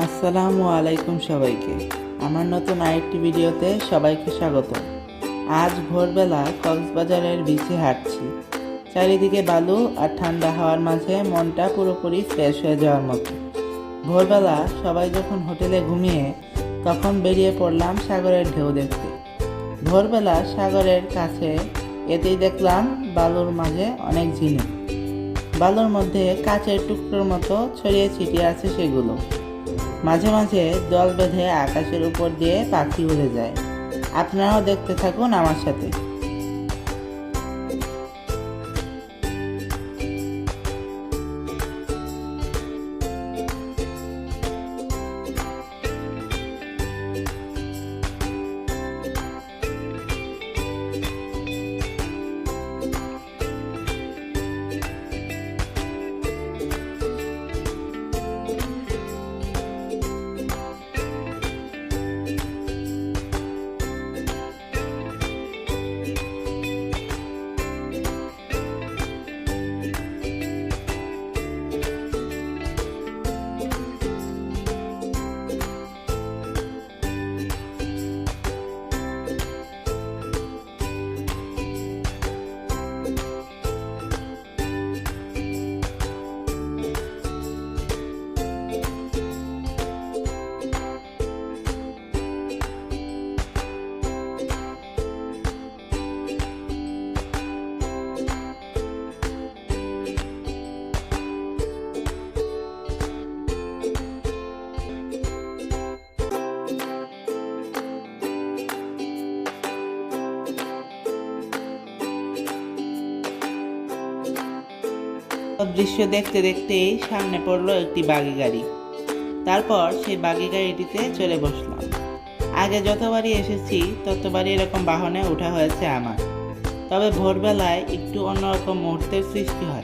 আসসালামু আলাইকুম সবাইকে। আমার নতুন আরেকটি ভিডিওতে সবাইকে স্বাগত। আজ ভোরবেলা কক্সবাজারের বিচে হাঁটছি। চারিদিকে বালু আর ঠান্ডা হাওয়ার মাঝে মনটা পুরোপুরি ফ্রেশ হয়ে যাওয়ার মতো। ভোরবেলা সবাই যখন হোটেলে ঘুমিয়ে, তখন বেরিয়ে পড়লাম সাগরের ঢেউ দেখতে। ভোরবেলা সাগরের কাছে এতেই দেখলাম বালুর মাঝে অনেক ঝিনুক। বালুর মধ্যে কাচের টুকরোর মতো ছড়িয়ে ছিটিয়ে আছে সেগুলো। মাঝে মাঝে দল বেঁধে আকাশের উপর দিয়ে পাখি উড়ে যায়। আপনারাও দেখতে থাকুন আমার সাথে। দৃশ্য দেখতে দেখতেই সামনে পড়ল একটি বাগি গাড়ি তারপর সেই বাগি গাড়িটিতে চলে বসলাম। আগে যতবারই এসেছি, ততবারই এরকম বাহনে ওঠা হয়েছে আমার। তবে ভোরবেলায় একটু অন্যরকম মুহূর্তের সৃষ্টি হয়।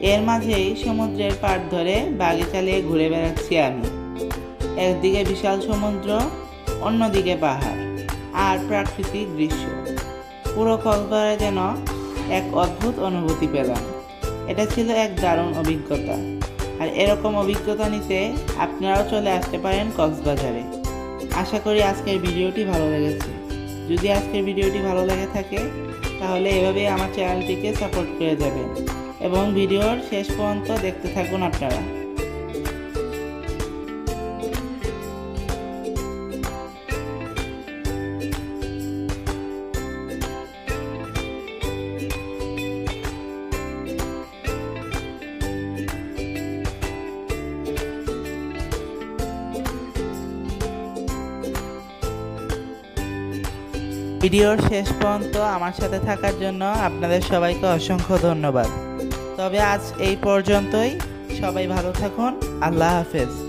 এর মাঝেই সমুদ্রের পাড় ধরে বাগি চালিয়ে ঘুরে বেড়াচ্ছি আমি। একদিকে বিশাল সমুদ্র, অন্যদিকে পাহাড় আর প্রাকৃতিক দৃশ্য। পুরো কক্সবাজারে যেন এক অদ্ভুত অনুভূতি পেলাম। এটা ছিল এক দারুণ অভিজ্ঞতা। আর এরকম অভিজ্ঞতা নিতে আপনারাও চলে আসতে পারেন কক্সবাজারে। আশা করি আজকের ভিডিওটি ভালো লেগেছে। যদি আজকের ভিডিওটি ভালো লেগে থাকে, তাহলে এভাবে আমার চ্যানেলটিকে সাপোর্ট করে যাবেন এবং ভিডিওর শেষ পর্যন্ত দেখতে থাকুন আপনারা। ভিডিওর শেষ পর্যন্ত আমার সাথে থাকার জন্য আপনাদের সবাইকে অসংখ্য ধন্যবাদ। তবে আজ এই পর্যন্তই। সবাই ভালো থাকুন। আল্লাহ হাফেজ।